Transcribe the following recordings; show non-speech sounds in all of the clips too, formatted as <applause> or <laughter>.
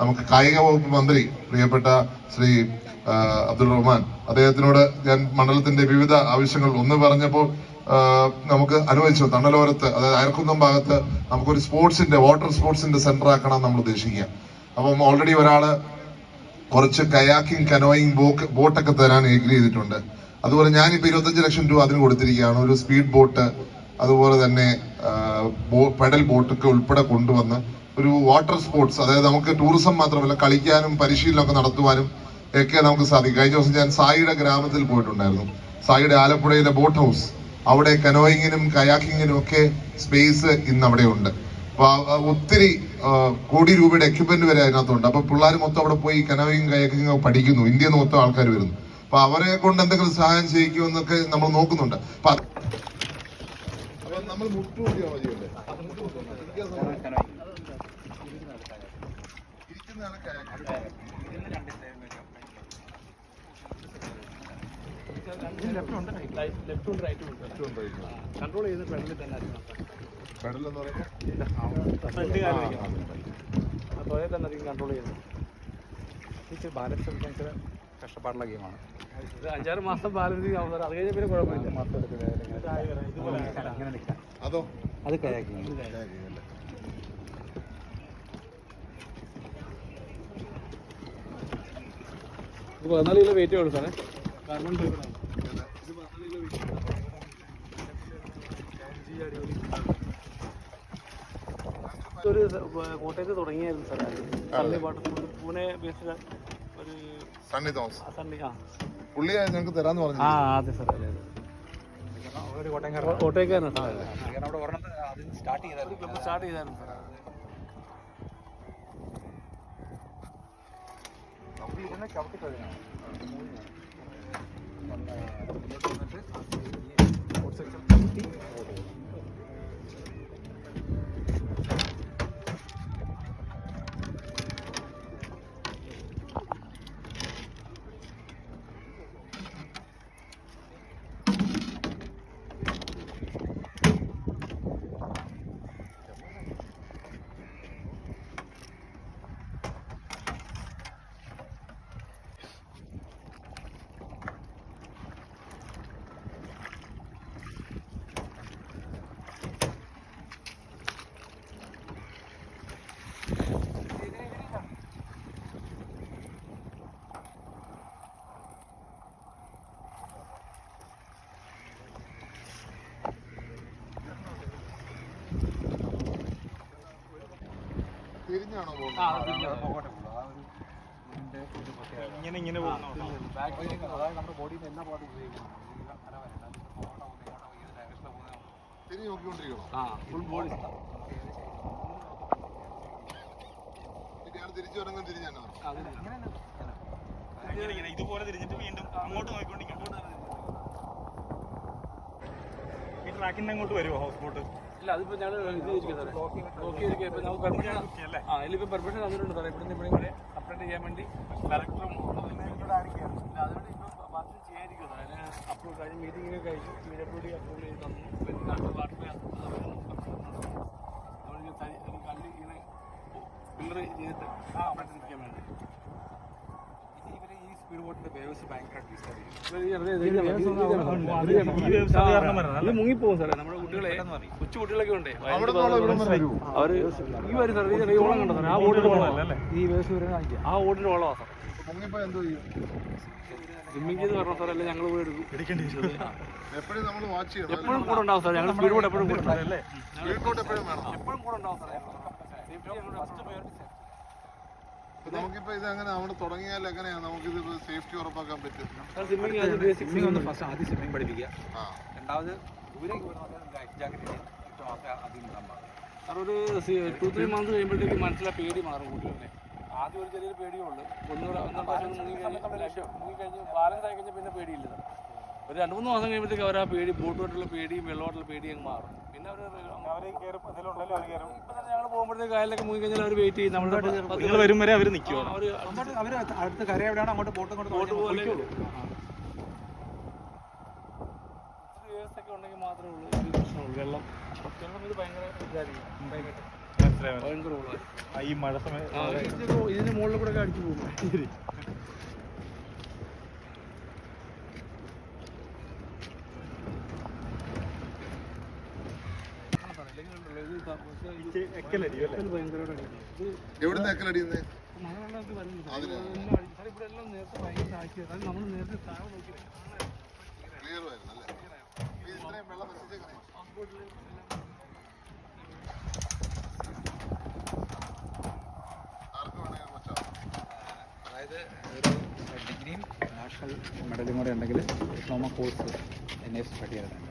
നമുക്ക് കായിക വകുപ്പ് മന്ത്രി പ്രിയപ്പെട്ട ശ്രീ അബ്ദുൾ റഹ്മാൻ അദ്ദേഹത്തിനോട് ഞാൻ മണ്ഡലത്തിന്റെ വിവിധ ആവശ്യങ്ങൾ ഒന്ന് പറഞ്ഞപ്പോൾ നമുക്ക് അനുവദിച്ചു. തണ്ണലോരത്ത് അതായത് അയർക്കുന്നം ഭാഗത്ത് നമുക്കൊരു സ്പോർട്സിന്റെ വാട്ടർ സ്പോർട്സിന്റെ സെന്റർ ആക്കണം നമ്മൾ ഉദ്ദേശിക്കുക. അപ്പം ഓൾറെഡി ഒരാൾ കുറച്ച് കയാക്കിംഗ് കനോയിങ് ബോക്ക് ബോട്ടൊക്കെ തരാൻ എഗ്രി ചെയ്തിട്ടുണ്ട്. അതുപോലെ ഞാൻ ഇപ്പൊ ഇരുപത്തഞ്ച് ലക്ഷം രൂപ അതിന് കൊടുത്തിരിക്കുകയാണ്. ഒരു സ്പീഡ് ബോട്ട് അതുപോലെ തന്നെ പെഡൽ ബോട്ടൊക്കെ ഉൾപ്പെടെ കൊണ്ടുവന്ന് ഒരു വാട്ടർ സ്പോർട്സ് അതായത് നമുക്ക് ടൂറിസം മാത്രമല്ല കളിക്കാനും പരിശീലനമൊക്കെ നടത്തുവാനും ഒക്കെ നമുക്ക് സാധിക്കും. കഴിഞ്ഞ ദിവസം ഞാൻ സായിയുടെ ഗ്രാമത്തിൽ പോയിട്ടുണ്ടായിരുന്നു. സായിയുടെ ആലപ്പുഴയിലെ ബോട്ട് ഹൗസ്. അവിടെ കനോയിങ്ങിനും കയാക്കിങ്ങിനും ഒക്കെ സ്പേസ് ഇന്ന് അവിടെ ഉണ്ട്. അപ്പൊ ഒത്തിരി കോടി രൂപയുടെ എക്യുപ്മെന്റ് വരെ അതിനകത്തുണ്ട്. അപ്പൊ പിള്ളേർ മൊത്തം അവിടെ പോയി കനോയിങ് കയാക്കിങ് പഠിക്കുന്നു. ഇന്ത്യയിൽ നിന്ന് മൊത്തം ആൾക്കാർ വരുന്നു. അപ്പൊ അവരെ കൊണ്ട് എന്തെങ്കിലും സഹായം ചെയ്യിക്കുമെന്നൊക്കെ നമ്മൾ നോക്കുന്നുണ്ട്. നമ്മൾ മുട്ടുകൂടിയാ മതിയല്ലേ ഇരിക്കാൻ സമയം- ഇരിക്കുന്നതാണ്. കൺട്രോൾ ചെയ്ത് പെടലിൽ തന്നെ പറയുമ്പോൾ തന്നെ അധികം കൺട്രോൾ ഇച്ചിരി ബാലൻസ് എടുക്കാൻ ഇച്ചിരി കഷ്ടപ്പാടുള്ള ഗെയിമാണ് അഞ്ചാറ് മാസം ബാലൻസ് അവസരം അത് കഴിഞ്ഞ പിന്നെ കുഴപ്പമില്ല. അതോ? അത് കയാക്കിങ്? ഇത് പതിനാല് കിലോ വെയിറ്റ് വേണം സാറേ. കാരണം ഒരു കോട്ടയത്ത് തുടങ്ങിയായിരുന്നു സാറേ. വാട്ടർ പൂനെ ബേസ്ഡ് സണ്ണി തോമസ് സണ്ണി ആ. പുള്ളി ഞങ്ങൾക്ക് തരാന്ന് പറഞ്ഞു. ആ അതെ സാർ അതെ ഒരു അവിടെ ഒരെണ്ണം സ്റ്റാർട്ട് ചെയ്തായിരുന്നു. സ്റ്റാർട്ട് ചെയ്തായിരുന്നു സാർ നമുക്ക് ഇതിനെ ചവിട്ടി കഴിഞ്ഞാണ് തിരിഞ്ഞാണോ ഇങ്ങനെ ഇങ്ങനെ അതായത് നമ്മുടെ ബോഡിയിൽ നിന്ന് എല്ലാ പാർട്ടും ഉപയോഗിക്കണം തിരിഞ്ഞ് നോക്കിക്കൊണ്ടിരിക്കണോ? ആ ഫുൾ ബോഡി തിരിച്ചു വരങ്ങും തിരിഞ്ഞാണോ ഇങ്ങനെ ഇങ്ങനെ ഇതുപോലെ തിരിഞ്ഞിട്ട് വീണ്ടും അങ്ങോട്ട് നോക്കിക്കൊണ്ടിരിക്കും ഈ ട്രാക്കിന്റെ അങ്ങോട്ട് വരുമോ ഹൗസ് ബോട്ട് ഇല്ല അതിപ്പോ ഞങ്ങൾ ഇത് ചെയ്തിരിക്കുക സാറേ. നമുക്ക് പെർമിഷൻ ആ തന്നിട്ടുണ്ട് സാറേ. ഇവിടുന്ന് ഇവിടെ കൂടെ അപ്ഡേറ്റ് ചെയ്യാൻ വേണ്ടി. അതുകൊണ്ട് ചെയ്യാതിരിക്കും സാറേ. അപ്രൂവ് കഴിഞ്ഞ് അപ്രൂവ് ചെയ്ത് തന്നു. കല്ല് ഇങ്ങനെ പില്ലർ ചെയ്തിട്ട് അപ്ഡേറ്റ് ഇത് മുങ്ങിപ്പോകും സാറേ. നമ്മുടെ കുട്ടികളെ കൊച്ചു കുട്ടികളൊക്കെ ഉണ്ട്. അവർ ഈ വരും സാറേ ഈ ഓളം കണ്ടോ ആ ഓടിന്റെ ഓളമല്ലേ ആ ഓടിന്റെ ഓളമാ സാർ. സ്വിമ്മിംഗ് ചെയ്ത് പറഞ്ഞ സാറേ അല്ലേ ഞങ്ങൾ പോയി എടുക്കും. എപ്പോഴും നമ്മൾ വാച്ച് ചെയ്യണം. എപ്പോഴും കൂടെ ഉണ്ടാവും സാർ. ഞങ്ങൾ സ്പീഡ് ബോട്ട് എപ്പോഴും കൂടെ എപ്പോഴും വേണം. എപ്പോഴും കൂടെ ഉണ്ടാവും ഇപ്പൊ നമുക്കിപ്പോ ഇത് എങ്ങനെ അവിടെ തുടങ്ങിയാൽ എങ്ങനെയാ? നമുക്കിത് സേഫ്റ്റി ഉറപ്പാക്കാൻ പറ്റും. സാർ സ്വിമ്മിംഗ് അത് സ്വിമ്മിംഗ് ഒന്ന് ഫസ്റ്റ് ആദ്യം സ്വിമ്മിംഗ് പഠിപ്പിക്കുക. രണ്ടാമത് ലൈഫ് ജാക്കറ്റ് പാടില്ല സാർ ഒരു ടു ത്രീ മന്ത് കഴിയുമ്പോഴത്തേക്ക് മനസ്സിലെ പേടി മാറും കുട്ടികളുടെ. ആദ്യം ഒരു ചെറിയൊരു പേടിയുള്ളൂ ഒന്നുകൂടെ ഒന്നാം പ്രാവശ്യം മുങ്ങി കഴിഞ്ഞ് മുങ്ങി കഴിഞ്ഞ് ബാലൻസ് ആയി കഴിഞ്ഞാൽ പിന്നെ പേടിയില്ല. ഒരു രണ്ട് മൂന്ന് മാസം കഴിയുമ്പോഴത്തേക്ക് അവർ ആ പേടി ബോട്ടുമായിട്ടുള്ള പേടിയും വെള്ളമായിട്ടുള്ള പേടിയും അങ്ങ് മാറും. പിന്നെ അവർ ഇപ്പം തന്നെ ഞങ്ങൾ പോകുമ്പോഴത്തേക്ക് കായലിലൊക്കെ മുങ്ങി കഴിഞ്ഞാൽ അവർ വെയിറ്റ് ചെയ്യും. നമ്മുടെ വരും വരെ അവർ നിൽക്കുമോ അവർ അടുത്ത കര എവിടെയാണ് അങ്ങോട്ട് ബോട്ട് കൊണ്ട് ബോട്ട് പോലെ പോയിക്കോളൂ ഇച്ചിരി ഉണ്ടെങ്കിൽ മാത്രമേ ഉള്ളൂ ഈ പ്രശ്നമുള്ളൂ വെള്ളം വെള്ളം ഇത് ഭയങ്കര ഇതായിരിക്കും ഭയങ്കര മനസ്സിലായി ഭയങ്കര ഓളായി ആ, ഈ മഴ സമയത്ത് ആ ഇതിന് ഇതിന് മുകളിൽ കൂടെ അടിച്ചു പോകും. എവിടുന്ന് എക്കലടിയുന്നേ ക്ലിയർ ആയിരുന്നു അല്ലേ? ഇത് ഇത്രയും വെള്ളം വെച്ചാൽ അതായത് ഒരു ഡിഗ്രിയും നാഷണൽ മെഡലും കൂടെ ഉണ്ടെങ്കിൽ diploma course N S start ചെയ്യാറുണ്ട്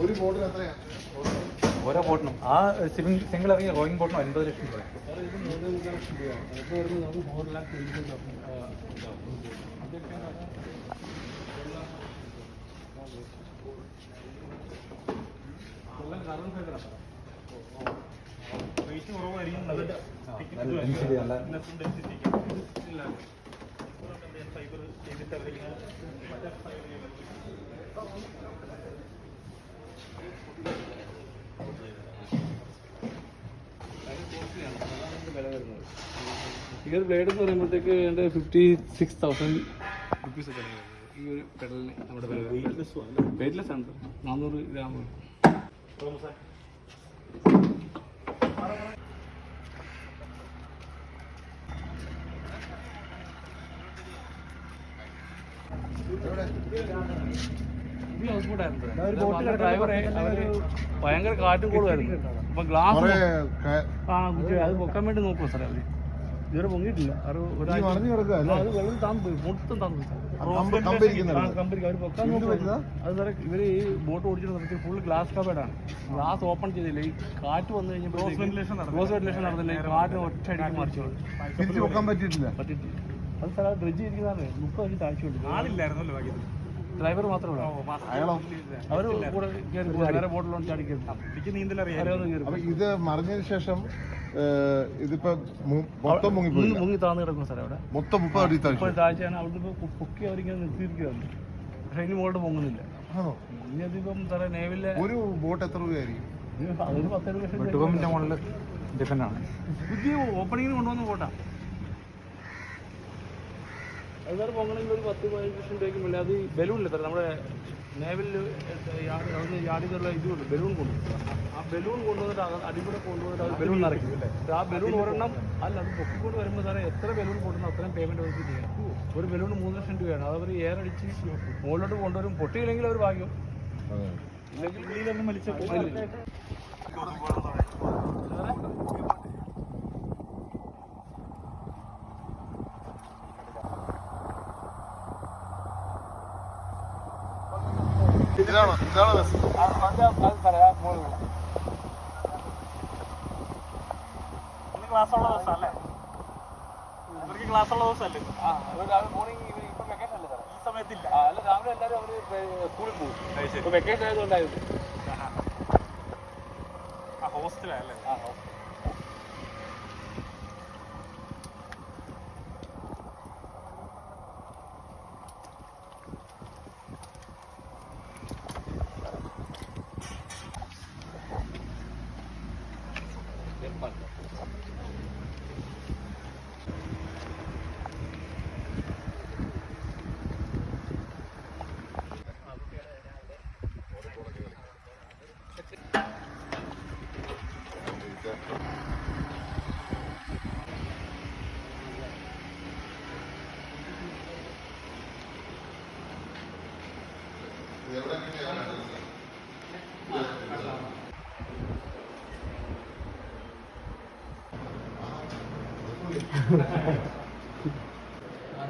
ഒരു ബോട്ടിന് എത്രയാണ് ഓരോ ബോട്ടിനും ആ സിംഗിൾ സിംഗിൾ ഇറങ്ങിയ റോയിങ് ബോട്ടിനും അൻപത് ലക്ഷം രൂപ. സാറേ, ഇത് മൂന്നേ മുക്കാൽ ലക്ഷം രൂപയാണ് അപ്പോൾ വരുന്നത് നമുക്ക് ഫോർ ലാക്ക് ട്വന്റി തൗസൻഡ് അതൊക്കെ എല്ലാം കറണ്ട് ഫൈബറാണ് റേറ്റ് കുറവായിരിക്കും നല്ല നല്ല density, നല്ല ഡെൻസിറ്റി ഫൈബർ ചെയ്തിട്ട് fiber ഈ ഒരു ബ്ലേഡ് എന്ന് പറയുമ്പോഴത്തേക്ക് എന്റെ ഫിഫ്റ്റി സിക്സ് തൗസൻഡ് റുപ്പീസ് ഒക്കെ ഈ ഒരു പെഡലിന് നമ്മുടെ വില വെയിറ്റ്ലെസ് ആണ്. നാനൂറ് ഗ്രാം തോമസേ ഈ ഹൗസ് ബോട്ടായിരുന്നു ഡ്രൈവറെ അവർ ഭയങ്കര കാറ്റും കൂടുമായിരുന്നു അപ്പൊ ഗ്ലാസ് ആ കുട്ടി അത് പൊക്കാൻ വേണ്ടി നോക്കുമോ സാറേ അവർ. ഇതുവരെ പൊങ്ങിയിട്ടില്ല. അത് വെള്ളം താന്നു മൊത്തം താന്നു കമ്പനിക്ക് അവർ പൊക്കാൻ നോക്കുമായിരുന്നു അത് സാറേ ഇവർ ഈ ബോട്ട് ഓടിച്ചിട്ട് ഫുൾ ഗ്ലാസ് കവേഡാണ് ഗ്ലാസ് ഓപ്പൺ ചെയ്തില്ല. ഈ കാറ്റ് വന്നു കഴിഞ്ഞപ്പോൾ ക്ലോസ് വെന്റിലേഷൻ നടന്നില്ല. ഈ കാറ്റ് ഒറ്റ അടിക്ക് മറിച്ചു പറ്റിയിട്ടില്ല. അത് സാറേ ബ്രിഡ്ജ് ഇരിക്കുന്നതാണ് മുപ്പത് അടി താഴ്ചയുണ്ട്. ആളില്ലായിരുന്നല്ലോ ഭാഗ്യത്തിൽ ഡ്രൈവർ മാത്രമേ ഉള്ളൂ. അയാളോ? അവർ കൂടെ കയറി പോകും. വേറെ ബോട്ടിലോട്ട് ചാടി കയറി. എനിക്ക് നീന്തലറിയാം അറിയാവുന്ന കയറി അപ്പൊ ഇത് മറിഞ്ഞതിന് ശേഷം ഇതിപ്പോ മൊത്തം മുങ്ങി മുങ്ങി താന്ന് കിടക്കും സാറേ അവിടെ. മൊത്തം മുപ്പത് അടി താഴ്ചയാണ്. അവിടുന്ന് ഇപ്പോൾ പൊക്കി അവരിങ്ങനെ നിർത്തിയിരിക്കുകയാണ്. പക്ഷേ ഇനി മുകളിൽ പൊങ്ങുന്നില്ല ഇനിയധികം ഇനി സാറേ നേവിലെ ഒരു ബോട്ട് എത്ര രൂപയായിരിക്കും? അതൊരു പത്തേഴ് ലക്ഷം വെട്ടുകൊമ്പിന്റെ മുകളിൽ ഡിഫൻഡ് ആണ് പുതിയ ഓപ്പണിങ്ങിന് കൊണ്ടുവന്ന പോട്ടാ അത് പോകണമെങ്കിൽ പൊങ്ങണമെങ്കിൽ ഒരു പത്ത് പതിനഞ്ച് ലക്ഷം രൂപയ്ക്ക് മേലെ അത് ബലൂണില്ല സാർ നമ്മുടെ നേവലിൽ അവിടുന്ന് ഇത് ഇതുണ്ട് ബലൂൺ കൊണ്ടു. ആ ബലൂൺ കൊണ്ടുവന്നിട്ട് അത് അടിപൊളി കൊണ്ടുവന്നിട്ട് അത് ബലൂൺ നിറയ്ക്കും അല്ലേ? ആ ബലൂൺ ഒരെണ്ണം അല്ല അത് പൊക്കിക്കൊണ്ട് വരുമ്പോൾ സാറേ എത്ര ബലൂൺ കൊണ്ടുവന്നു അത്രയും പേയ്മെന്റ് അവർക്ക് ചെയ്യാം? ഒരു ബലൂൺ മൂന്ന് ലക്ഷം രൂപയാണ്. അത് അവർ എയർ അടിച്ച് മുകളിലോട്ട് കൊണ്ടുവരും. പൊട്ടിയില്ലെങ്കിൽ അവർ ഭാഗ്യം. ഇല്ലെങ്കിൽ ഉള്ളിലൊന്നും ഇതാണോ? ഇതാണോ ബസ് ക്ലാസ് ഉള്ള ദിവസം അല്ലേ? അവർക്ക് ക്ലാസ് ഉള്ള ദിവസം അല്ലേ? ഈ സമയത്തില്ല. അല്ല രാവിലെ എല്ലാവരും സ്കൂളിൽ പോകും. ഇപ്പൊ വെക്കേഷൻ ആയതുകൊണ്ടായിരുന്നു. ആ ഹോസ്റ്റലല്ലേ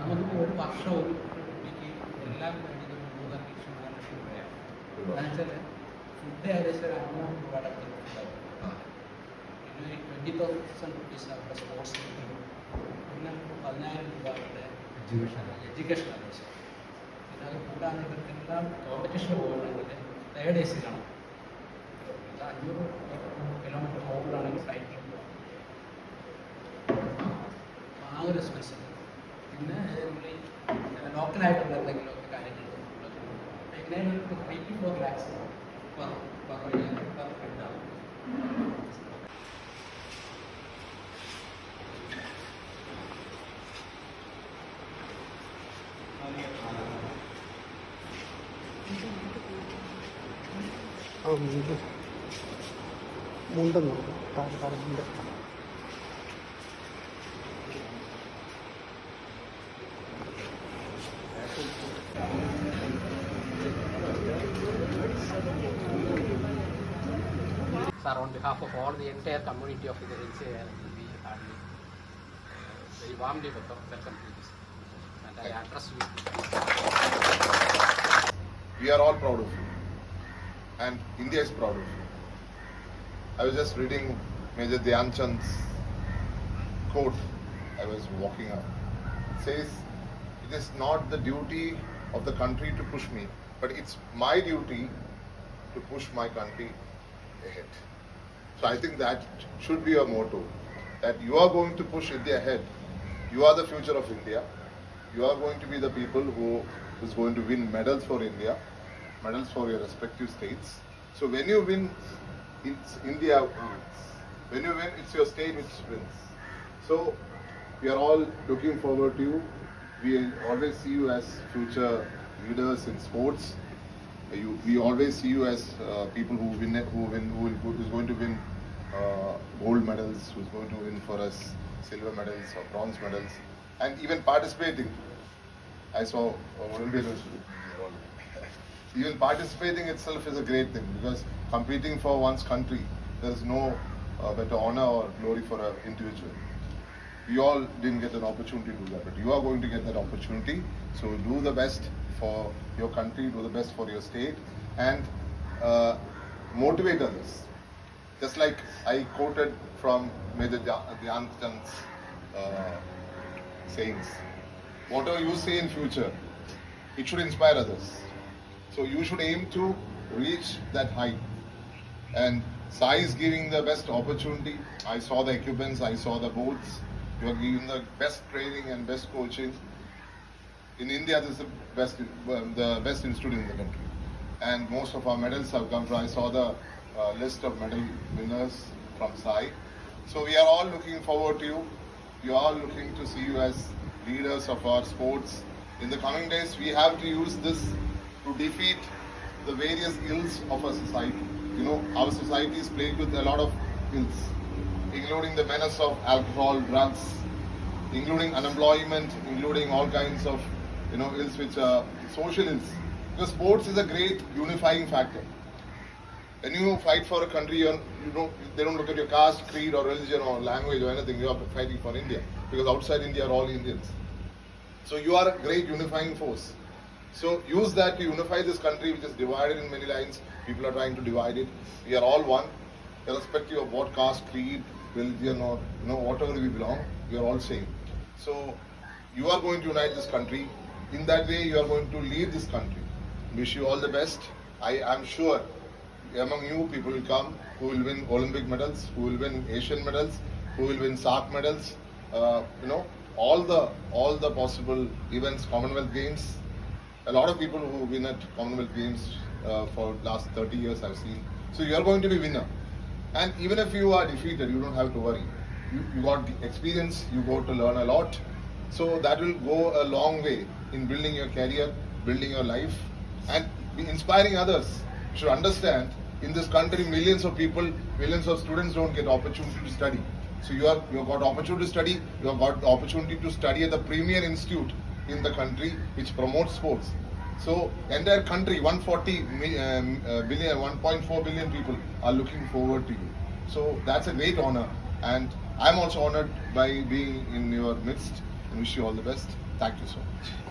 നമുക്കിപ്പോൾ ഒരു വർഷവും എനിക്ക് എല്ലാം വേണ്ടി ഒരു മൂന്നര ലക്ഷം മൂന്നര ലക്ഷം രൂപയാണ് എന്നുവെച്ചാൽ ഫുഡ് ഏകദേശം ഒരു അഞ്ഞൂറ് രൂപയുടെ. പിന്നെ ട്വന്റി തൗസൻഡ് റുപ്പീസ് അവരുടെ സ്പോർട്സ് പിന്നെ പതിനായിരം രൂപ അവരുടെ എഡ്യൂക്കേഷൻ എഡ്യൂക്കേഷൻ ആവശ്യം പിന്നെ അത് കൂടാതെ ഇവർക്കെല്ലാം കോമ്പറ്റീഷൻ പോകണമെങ്കിൽ തേർഡ് എ സി കാണാം ഇത് അഞ്ഞൂറ് കിലോമീറ്റർ മുകളിലാണെങ്കിൽ ഫ്ലൈറ്റിൽ പോകാം ആ ഒരു എക്സ്പെൻസ് പിന്നെ ലോക്കലായിട്ടുള്ള എന്തെങ്കിലുമൊക്കെ കാര്യങ്ങൾ 994 lakhs per, per year per hectare. ആ മുണ്ട് മുണ്ടെന്ന് പറഞ്ഞു താഴെ താഴെ മുണ്ട് Sir, on behalf of all the entire community of the Hills we hardly uh, very warmly welcome welcome to this. And I address you. We are all proud of you. And India is proud of you. I was just reading Major Dhyan Chand's quote. I was walking up. It says, It is not the duty of the country to push me, but it's my duty to push my country ahead. So I think that should be your motto. That you are going to push India ahead. You are the future of India. You are going to be the people who is going to win medals for India, medals for your respective states. So when you win, it's India wins. When you win, it's your state which wins. So we are all looking forward to you. We always see you as future leaders in sports. You, we always see you as uh, people who win, who win, who will, who is going to win uh, gold medals, who's going to win for us silver medals or bronze medals, and even participating. I saw uh, <laughs> even participating itself is a great thing because competing for one's country, there is no uh, better honor or glory for an individual. We all didn't get an opportunity to do that, but you are going to get that opportunity. So do the best for your country, do the best for your state, and uh, motivate others. Just like I quoted from Major Dhya- Dhyan Chand's uh, sayings. Whatever you say in future, it should inspire others. So you should aim to reach that height. And Sai is giving the best opportunity. I saw the equipments, I saw the boats. You are given the best training and best coaching. In India, this is the best, um, the best institute in the country. And most of our medals have come from, I saw the uh, list of medal winners from Sai. So we are all looking forward to you. We are all looking to see you as leaders of our sports. In the coming days, we have to use this to defeat the various ills of our society. You know, our society is plagued with a lot of ills, including the menace of alcohol, drugs, including unemployment, including all kinds of you know ills which are social ills. Because sports is a great unifying factor. When you fight for a country, you don't they don't look at your caste, creed, or religion, or language, or anything. You are fighting for India because outside India are all Indians. So you are a great unifying force. So use that to unify this country, which is divided in many lines. People are trying to divide it. We are all one, irrespective of what caste, creed, religion, or you know whatever we belong. We are all same. So you are going to unite this country. In that way, you are going to lead this country. Wish you all the best. I am sure among you people will come who will win Olympic medals, who will win Asian medals, who will win SARC medals. Uh, you know all the all the possible events, Commonwealth Games. A lot of people who win at Commonwealth Games uh, for last 30 years I've seen. So you are going to be winner. And even if you are defeated, you don't have to worry. You, you got experience, you go to learn a lot. So that will go a long way in building your career, building your life, and inspiring others. You should understand in this country, millions of people, millions of students don't get opportunity to study. So you are you have got opportunity to study. You have got the opportunity to study at the premier institute in the country which promotes sports. So entire country, 140 mi- um, uh, billion, 1.4 billion people are looking forward to you. So that's a great honor, and I'm also honored by being in your midst. And wish you all the best. Thank you so much.